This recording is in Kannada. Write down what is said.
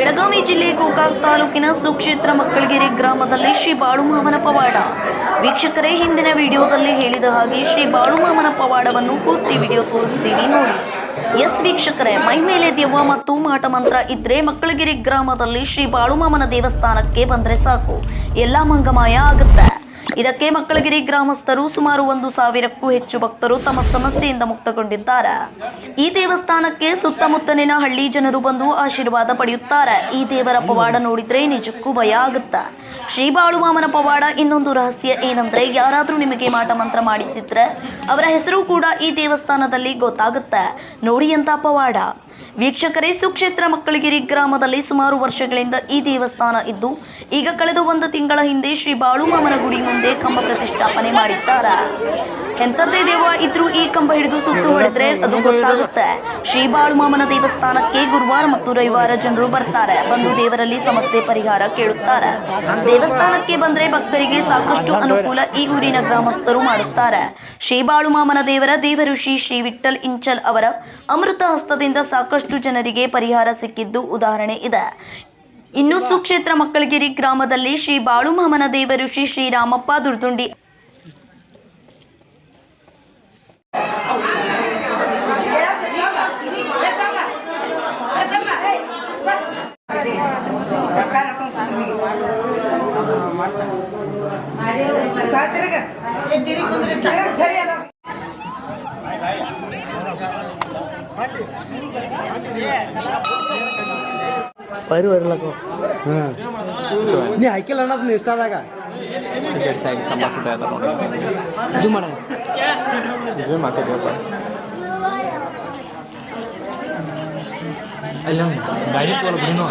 ಬೆಳಗಾವಿ ಜಿಲ್ಲೆ ಗೋಕಾಕ್ ತಾಲೂಕಿನ ಸುಕ್ಷೇತ್ರ ಮಕ್ಕಳಗಿರಿ ಗ್ರಾಮದಲ್ಲಿ ಶ್ರೀ ಬಾಳುಮಾಮನ ಪವಾಡ. ವೀಕ್ಷಕರೇ, ಹಿಂದಿನ ವಿಡಿಯೋದಲ್ಲಿ ಹೇಳಿದ ಹಾಗೆ ಶ್ರೀ ಬಾಳುಮಾಮನ ಪವಾಡವನ್ನು ಪೂರ್ತಿ ವಿಡಿಯೋ ತೋರಿಸ್ತೀವಿ ನೋಡಿ. ಎಸ್ ವೀಕ್ಷಕರೇ, ಮೈ ಮೇಲೆ ದೆವ್ವ ಮತ್ತು ಮಾಟ ಮಂತ್ರ ಇದ್ರೆ ಮಕ್ಕಳಗಿರಿ ಗ್ರಾಮದಲ್ಲಿ ಶ್ರೀ ಬಾಳುಮಾಮನ ದೇವಸ್ಥಾನಕ್ಕೆ ಬಂದ್ರೆ ಸಾಕು. ಎಲ್ಲ ಮಂಗಮಾಯ ಆಗುತ್ತೆ. ಇದಕ್ಕೆ ಮಕ್ಕಳಗಿರಿ ಗ್ರಾಮಸ್ಥರು ಸುಮಾರು ಒಂದು ಸಾವಿರಕ್ಕೂ ಹೆಚ್ಚು ಭಕ್ತರು ತಮ್ಮ ಸಮಸ್ಯೆಯಿಂದ ಮುಕ್ತಗೊಂಡಿದ್ದಾರೆ. ಈ ದೇವಸ್ಥಾನಕ್ಕೆ ಸುತ್ತಮುತ್ತಲಿನ ಹಳ್ಳಿ ಜನರು ಬಂದು ಆಶೀರ್ವಾದ ಪಡೆಯುತ್ತಾರೆ. ಈ ದೇವರ ಪವಾಡ ನೋಡಿದ್ರೆ ನಿಜಕ್ಕೂ ಭಯ ಆಗುತ್ತೆ. ಶ್ರೀ ಬಾಳುಮಾಮನ ಪವಾಡ ಇನ್ನೊಂದು ರಹಸ್ಯ ಏನಂದ್ರೆ, ಯಾರಾದ್ರೂ ನಿಮಗೆ ಮಾಟ ಮಂತ್ರ ಮಾಡಿಸಿದ್ರೆ ಅವರ ಹೆಸರು ಕೂಡ ಈ ದೇವಸ್ಥಾನದಲ್ಲಿ ಗೊತ್ತಾಗುತ್ತೆ. ನೋಡಿ ಅಂತ ಪವಾಡ. ವೀಕ್ಷಕರೇ, ಸುಕ್ಷೇತ್ರ ಮಕ್ಕಳಗಿರಿ ಗ್ರಾಮದಲ್ಲಿ ಸುಮಾರು ವರ್ಷಗಳಿಂದ ಈ ದೇವಸ್ಥಾನ ಇದ್ದು, ಈಗ ಕಳೆದ ಒಂದು ತಿಂಗಳ ಹಿಂದೆ ಶ್ರೀ ಬಾಳುಮಾಮನ ಗುಡಿ ಮುಂದೆ ಕಂಬ ಪ್ರತಿಷ್ಠಾಪನೆ ಮಾಡಿದ್ದಾರೆ. ಎಂಥದ್ದೇ ದೇವ ಇದ್ರೂ ಕಂಬ ಹಿಡಿದು ಸುತ್ತು ಹೊಡೆದ್ರೆ ಅದು ಗೊತ್ತಾಗುತ್ತೆ. ಶ್ರೀ ಬಾಳುಮಾಮನ ದೇವಸ್ಥಾನಕ್ಕೆ ಗುರುವಾರ ಮತ್ತು ರವಿವಾರ ಜನರು ಬರ್ತಾರೆ. ಬಂದು ದೇವರಲ್ಲಿ ಸಮಸ್ಯೆ ಪರಿಹಾರ ಕೇಳುತ್ತಾರೆ. ದೇವಸ್ಥಾನಕ್ಕೆ ಬಂದ್ರೆ ಭಕ್ತರಿಗೆ ಸಾಕಷ್ಟು ಅನುಕೂಲ ಈ ಊರಿನ ಗ್ರಾಮಸ್ಥರು ಮಾಡುತ್ತಾರೆ. ಶ್ರೀ ಬಾಳುಮಾಮನ ದೇವರ ದೇವಋಷಿ ಶ್ರೀ ವಿಠಲ್ ಇಂಚಲ್ ಅವರ ಅಮೃತ ಹಸ್ತದಿಂದ ಸಾಕಷ್ಟು ಜನರಿಗೆ ಪರಿಹಾರ ಸಿಕ್ಕಿದ್ದು ಉದಾಹರಣೆ ಇದೆ. ಇನ್ನು ಸುಕ್ಷೇತ್ರ ಮಕ್ಕಳಗಿರಿ ಗ್ರಾಮದಲ್ಲಿ ಶ್ರೀ ಬಾಳುಮಾಮನ ದೇವಋಷಿ ಶ್ರೀ ರಾಮಪ್ಪ ದುರ್ದುಂಡಿ ಪೈರು ಇರ್ಲಕ್ಕ ಹಾಂ ನೀ ಹಾಕಿಲ್ಲ ಅನ್ನೋದು ನೀ ಇಷ್ಟ ಆದಾಗ ಸೈಡ್ ಕಂಬ ಸುತ್ತ ಇದೆ ನೋಡಿ ಇದು ಮಾಡ ಜೂಮ್ ಹಾಕಿದ್ದೀವಪ್ಪ ಅಲ್ಲಿ ಗಾಡಿ ತೋಲ್ ಬಿಡಿನು